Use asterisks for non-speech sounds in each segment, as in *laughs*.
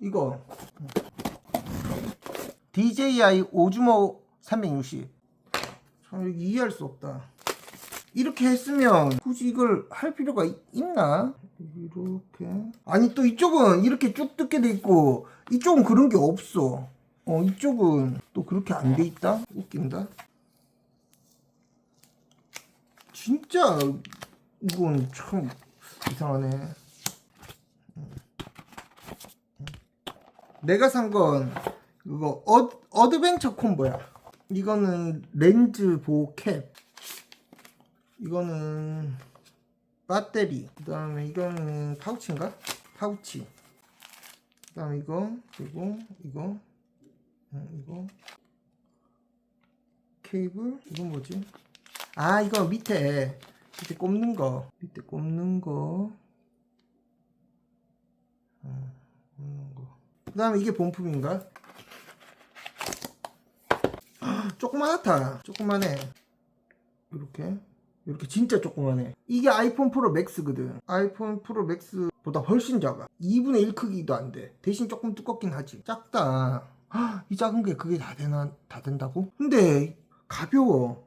이거. DJI 오즈모 360참 이거 이해할 수 없다. 이렇게 했으면 굳이 이걸 할 필요가 있, 있나? 이렇게. 아니 또 이쪽은 이렇게 쭉 뜯게 돼 있고 이쪽은 그런 게 없어. 어 이쪽은 또 그렇게 안 돼 있다? 웃긴다. 진짜 이건 참 이상하네 내가 산 건 이거 어, 어드벤처 콤보야. 이거는 렌즈 보호 캡. 이거는 배터리. 그 다음에 이거는 파우치인가? 파우치. 그 다음에 이거 그리고 이거 음, 이거 케이블 이건 뭐지? 아 이거 밑에 밑에 꼽는 거 밑에 꼽는 거. 음, 꼽는 거. 그 다음에 이게 본품인가? 조그만하다. 조그만해. 이렇게. 이렇게 진짜 조그만해. 이게 아이폰 프로 맥스거든. 아이폰 프로 맥스보다 훨씬 작아. 2분의 1 크기도 안 돼. 대신 조금 두껍긴 하지. 작다. 헉, 이 작은 게 그게 다 되나 다 된다고? 근데 가벼워.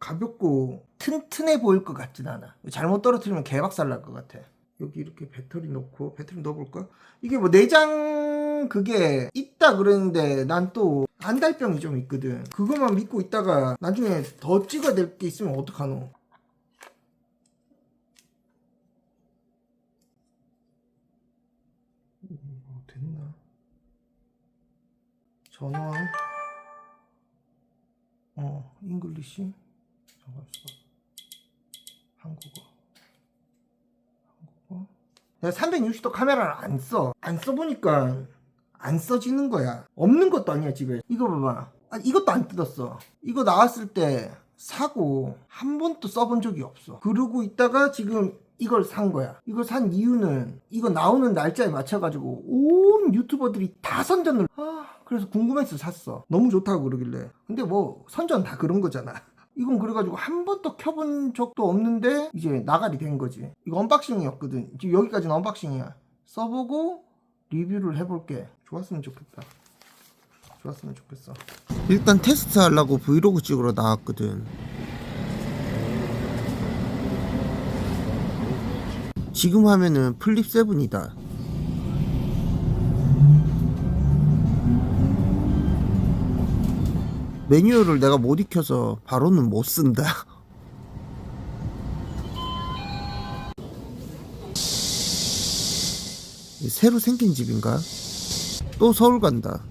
가볍고 튼튼해 보일 것 같진 않아. 잘못 떨어뜨리면 개박살 날 것 같아 여기 이렇게 배터리 넣고 배터리 넣어볼까? 이게 뭐 내장 그게 있다 그러는데 난 또 안달병이 좀 있거든. 그것만 믿고 있다가 나중에 더 찍어야 될 게 있으면 어떡하노? 뭐 됐나? 전원 어 잉글리시? 잠깐만. 한국어 360도 카메라를 안 써. 안 써보니까 안 써지는 거야. 없는 것도 아니야, 집에. 이거 봐봐. 아, 이것도 안 뜯었어. 이거 나왔을 때 사고 한 번도 써본 적이 없어. 그러고 있다가 지금 이걸 산 거야. 이걸 산 이유는 이거 나오는 날짜에 맞춰가지고 온 유튜버들이 다 선전을. 아, 그래서 궁금해서 샀어. 너무 좋다고 그러길래. 근데 뭐 선전 다 그런 거잖아. 이건 그래가지고 한 번도 켜본 적도 없는데 이제 나가리 된 거지. 이거 언박싱이었거든. 지금 여기까지는 언박싱이야. 써보고 리뷰를 해볼게. 좋았으면 좋겠다. 좋았으면 좋겠어. 일단 테스트 하려고 브이로그 찍으러 나왔거든. 지금 화면은 플립 7이다. 매뉴얼을 내가 못 익혀서 바로는 못 쓴다. *laughs* 새로 생긴 집인가? 또 서울 간다.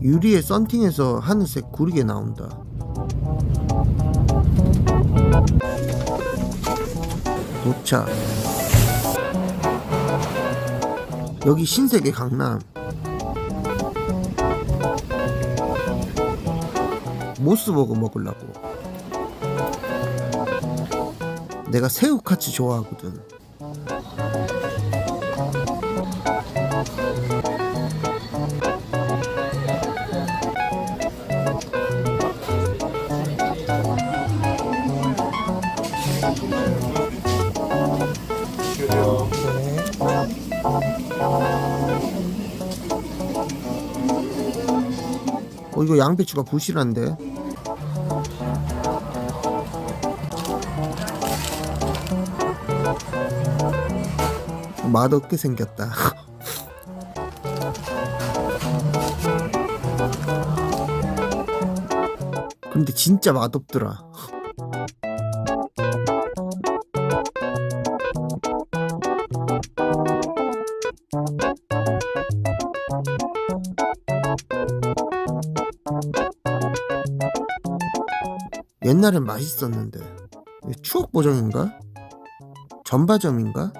유리에 썬팅해서 하늘색 구리게 나온다. 도착. 여기 신세계 강남. 모스버거 먹으려고. 내가 새우카츠 좋아하거든. 이거 양배추가 부실한데. 맛없게 생겼다. *laughs* 근데 진짜 맛없더라 옛날엔 맛있었는데 추억 보정인가? 전바점인가?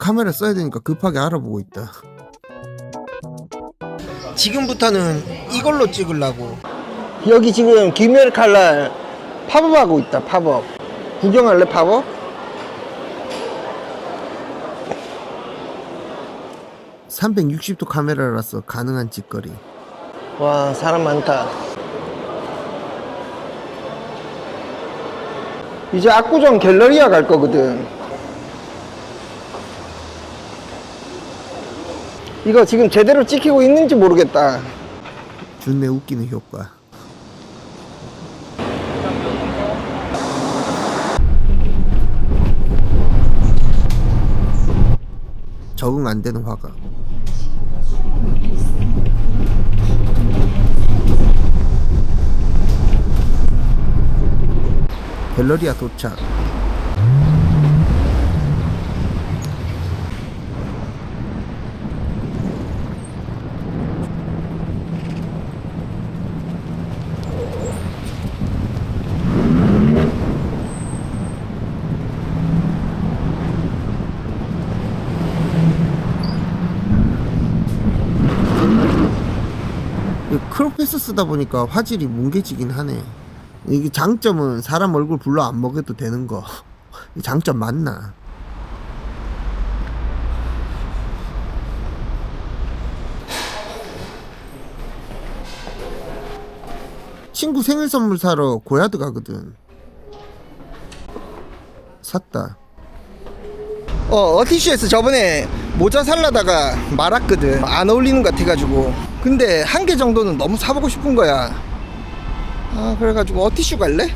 카메라 써야 되니까 급하게 알아보고 있다. 지금부터는 이걸로 찍으려고. 여기 지금 김열 칼날 팝업하고 있다 팝업. 구경할래 팝업? 360도 카메라라서 가능한 짓거리. 와 사람 많다. 이제 압구정 갤러리아 갈 거거든 이거 지금 제대로 찍히고 있는지 모르겠다. 준내 웃기는 효과. 적응 안 되는 화가. 갤러리아 도착 이 크롭패스 쓰다 보니까 화질이 뭉개지긴 하네. 이게 장점은 사람 얼굴 불러 안 먹여도 되는 거. *laughs* 이 장점 맞나? 친구 생일 선물 사러 고야드 가거든. 샀다. 어, 어티슈에서 저번에 모자 살라다가 말았거든. 안 어울리는 것 같아가지고. 근데 한 개 정도는 너무 사보고 싶은 거야. 아, 그래가지고 어티슈 갈래?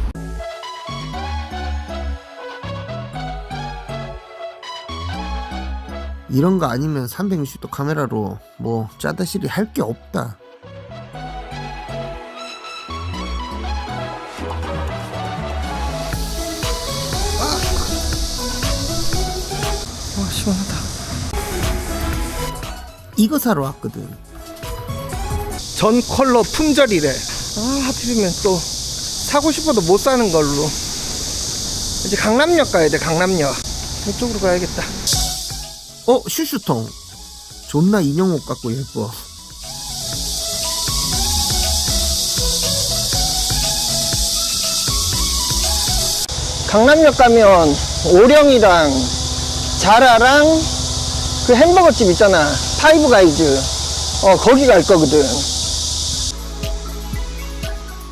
이런 거 아니면 360도 카메라로 뭐 짜다시리 할 게 없다. 아, 시원하다. 이거 사러 왔거든. 전 컬러 품절이래. 아, 하필이면 또 사고 싶어도 못 사는 걸로. 이제 강남역 가야 돼, 강남역. 이쪽으로 가야겠다. 어, 슈슈통. 존나 인형 옷 같고 예뻐. 강남역 가면 오령이랑 자라랑 그 햄버거 집 있잖아. 파이브 가이즈. 어, 거기 갈 거거든.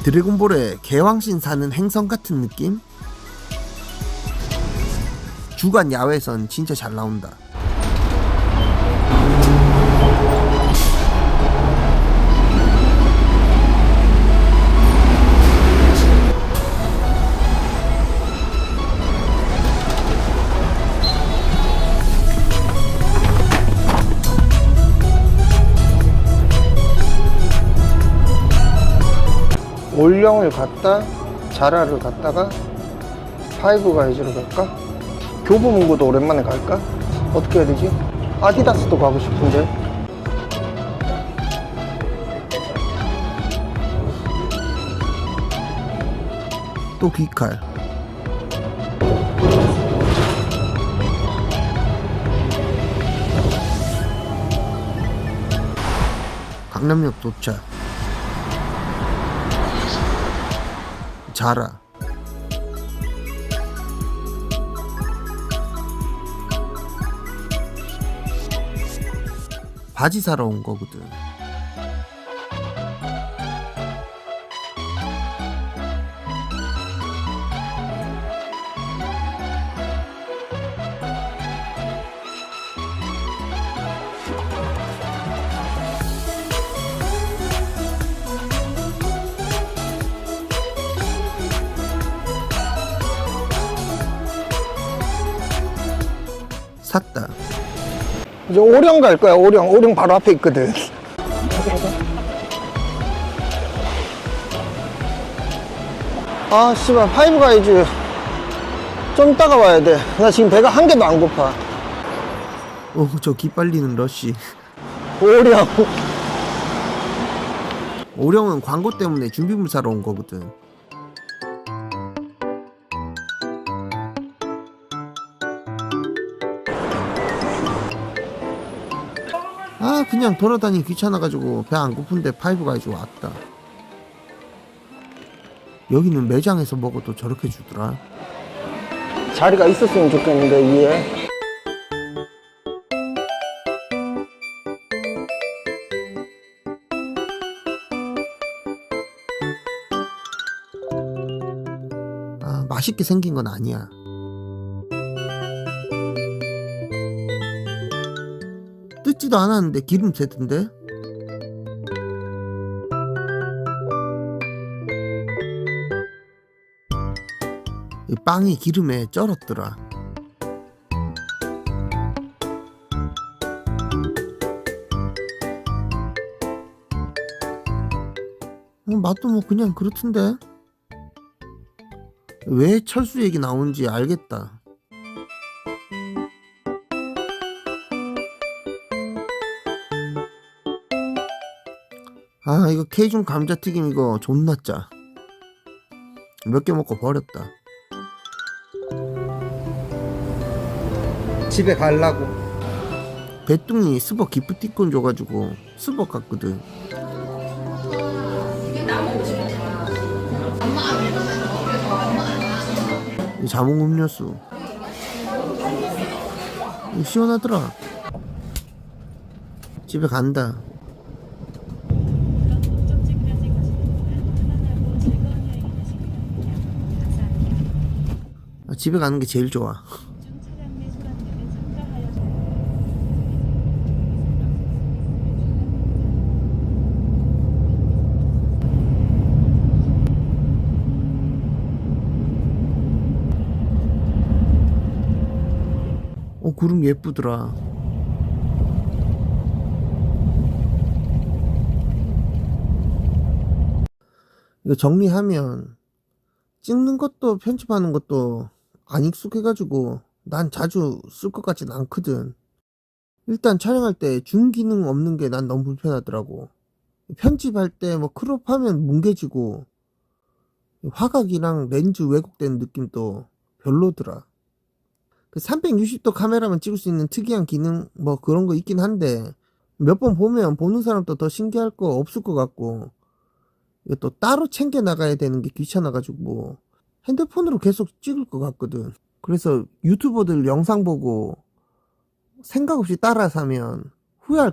드래곤볼의 개왕신 사는 행성 같은 느낌? 주간 야외선 진짜 잘 나온다. 올영을 갔다 자라를 갔다가 파이브 가이즈로 갈까? 교보문고도 오랜만에 갈까? 어떻게 해야 되지? 아디다스도 가고 싶은데 또 귀칼 강남역 도착 자라. 바지 사러 온 거거든 샀다. 이제 오령 갈 거야 오령. 오령 바로 앞에 있거든. 아 씨발 파이브 가이즈. 좀 이따가 와야 돼 나 지금 배가 한 개도 안 고파. 오 저 기빨리는 러쉬. 오령. 오령은 광고 때문에 준비물 사러 온 거거든 아 그냥 돌아다니 귀찮아가지고 배 안 고픈데 파이브 가이즈 왔다 여기는 매장에서 먹어도 저렇게 주더라. 자리가 있었으면 좋겠는데 위에 아, 맛있게 생긴 건 아니야. 뜯지도 않았는데 기름 새던데? 이 빵이 기름에 쩔었더라. 어, 맛도 뭐 그냥 그렇던데? 왜 철수 얘기 나오는지 알겠다. 아 이거 케이준 감자튀김 이거 존나 짜. 몇 개 먹고 버렸다. 집에 갈라고. 배뚱이 스벅 기프티콘 줘가지고 스벅 갔거든. 이 자몽 음료수. 시원하더라. 집에 간다. 집에 가는 게 제일 좋아. 어, 구름 예쁘더라. 이거 정리하면 찍는 것도 편집하는 것도 안 익숙해가지고 난 자주 쓸 것 같진 않거든. 일단 촬영할 때 중기능 없는 게 난 너무 불편하더라고. 편집할 때 뭐 크롭하면 뭉개지고 화각이랑 렌즈 왜곡된 느낌도 별로더라. 그 360도 카메라만 찍을 수 있는 특이한 기능 뭐 그런 거 있긴 한데 몇 번 보면 보는 사람도 더 신기할 거 없을 것 같고 또 따로 챙겨 나가야 되는 게 귀찮아가지고 뭐 핸드폰으로 계속 찍을 것 같거든. 그래서 유튜버들 영상 보고 생각 없이 따라서 하면 후회할